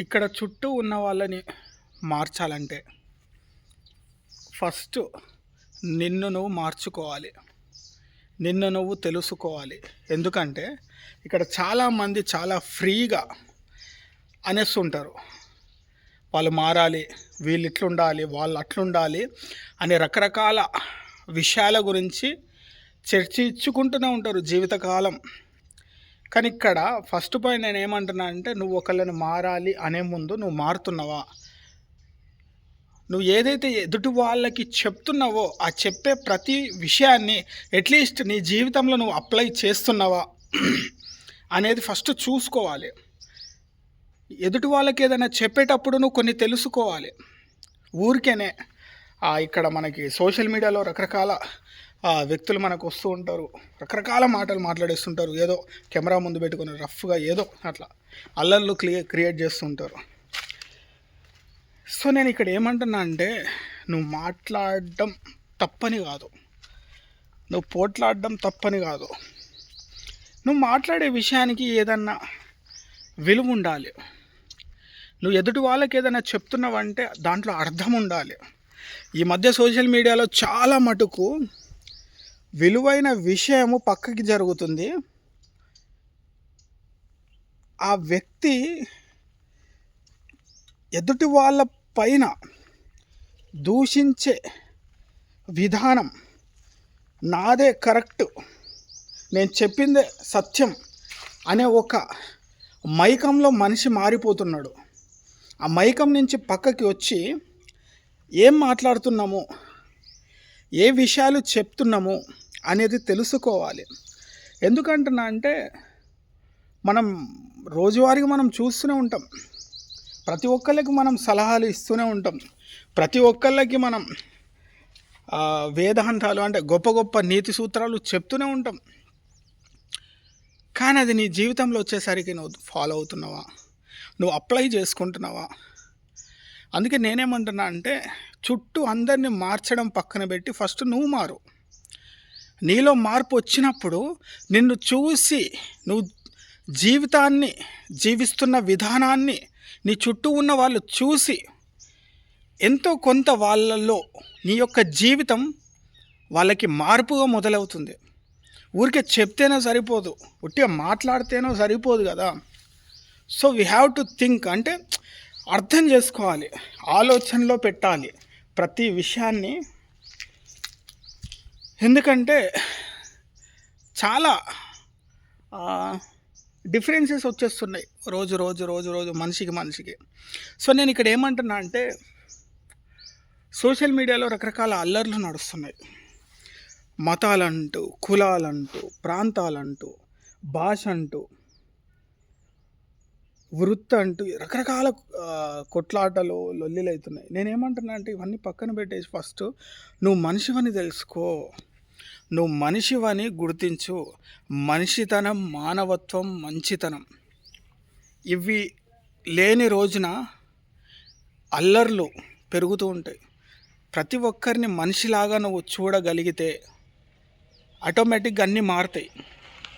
ఇక్కడ చుట్టూ ఉన్న వాళ్ళని మార్చాలంటే ఫస్ట్ నిన్ను నువ్వు మార్చుకోవాలి. నిన్ను నువ్వు తెలుసుకోవాలి. ఎందుకంటే ఇక్కడ చాలామంది చాలా ఫ్రీగా అనేస్తుంటారు. వాళ్ళు మారాలి వీళ్ళు ఇట్లుండాలి వాళ్ళు అట్లుండాలి అనే రకరకాల విషయాల గురించి చర్చించుకుంటూనే ఉంటారు జీవితకాలం. కానీ ఇక్కడ ఫస్ట్ పాయింట్ నేను ఏమంటున్నా అంటే నువ్వు ఒకళ్ళని మారాలి అనే ముందు నువ్వు మారుతున్నావా? నువ్వు ఏదైతే ఎదుటి వాళ్ళకి చెప్తున్నావో ఆ చెప్పే ప్రతి విషయాన్ని అట్లీస్ట్ నీ జీవితంలో నువ్వు అప్లై చేస్తున్నావా? అనేది ఫస్ట్ చూసుకోవాలి. ఎదుటి వాళ్ళకి ఏదైనా చెప్పేటప్పుడు నువ్వు కొన్ని తెలుసుకోవాలి. ఊరికేనే ఇక్కడ మనకి సోషల్ మీడియాలో రకరకాల వ్యక్తులు మనకు వస్తూ ఉంటారు. రకరకాల మాటలు మాట్లాడేస్తుంటారు. ఏదో కెమెరా ముందు పెట్టుకుని రఫ్గా ఏదో అట్లా అల్లర్లు క్లియర్ క్రియేట్ చేస్తుంటారు. సో నేను ఇక్కడ ఏమంటున్నా అంటే నువ్వు మాట్లాడడం తప్పని కాదు. నువ్వు పోట్లాడడం తప్పని కాదు. నువ్వు మాట్లాడే విషయానికి ఏదన్నా విలువ ఉండాలి. నువ్వు ఎదుటి వాళ్ళకి ఏదైనా చెప్తున్నావంటే దాంట్లో అర్థం ఉండాలి. ఈ మధ్య సోషల్ మీడియాలో చాలా మటుకు విలువైన విషయము పక్కకి జరుగుతుంది. ఆ వ్యక్తి ఎదుటి వాళ్ళ పైన దూషించే విధానం నాదే కరెక్ట్. నేను చెప్పిందే సత్యం అనే ఒక మైకంలో మనిషి మారిపోతున్నాడు. ఆ మైకం నుంచి పక్కకి వచ్చి ఏం మాట్లాడుతున్నాము ఏ విషయాలు చెప్తున్నాము అనేది తెలుసుకోవాలి. ఎందుకంటున్నా అంటే మనం రోజువారీగా మనం చూస్తూనే ఉంటాం. ప్రతి ఒక్కళ్ళకి మనం సలహాలు ఇస్తూనే ఉంటాం. ప్రతి ఒక్కళ్ళకి మనం వేదాంతాలు అంటే గొప్ప గొప్ప నీతి సూత్రాలు చెప్తూనే ఉంటాం. కానీ అది నీ జీవితంలో వచ్చేసరికి నువ్వు ఫాలో అవుతున్నావా? నువ్వు అప్లై చేసుకుంటున్నావా? అందుకే నేనేమంటున్నా అంటే చుట్టూ అందరిని మార్చడం పక్కన పెట్టి ఫస్ట్ నువ్వు మారు. నీలో మార్పు వచ్చినప్పుడు నిన్ను చూసి నువ్వు జీవితాన్ని జీవిస్తున్న విధానాన్ని నీ చుట్టూ ఉన్న వాళ్ళు చూసి ఎంతో కొంత వాళ్ళలో నీ యొక్క జీవితం వాళ్ళకి మార్పుగా మొదలవుతుంది. ఊరికే చెప్తేనే సరిపోదు ఉట్టిగా మాట్లాడితేనో సరిపోదు కదా. So we have to think అంటే అర్థం చేసుకోవాలి ఆలోచనలో పెట్టాలి. ప్రతి విషయాన్ని ఎందుకంటే చాలా డిఫరెన్సెస్ వచ్చేస్తున్నాయి రోజు రోజు రోజు రోజు మనిషికి మనిషికి. సో నేను ఇక్కడ ఏమంటున్నా అంటే సోషల్ మీడియాలో రకరకాల అల్లర్లు నడుస్తున్నాయి. మతాలంటూ కులాలంటూ ప్రాంతాలంటూ భాష అంటూ వృత్తి అంటూ రకరకాల కొట్లాటలు లొల్లిలు అవుతున్నాయి. నేనేమంటున్నా అంటే ఇవన్నీ పక్కన పెట్టేసి ఫస్ట్ నువ్వు మనిషివని తెలుసుకో. నువ్వు మనిషివని గుర్తించు. మనిషితనం మానవత్వం మంచితనం. ఇవి లేని రోజున అల్లర్లు పెరుగుతూ ఉంటాయి. ప్రతి ఒక్కరిని మనిషిలాగా నువ్వు చూడగలిగితే ఆటోమేటిక్గా అన్నీ మారుతాయి.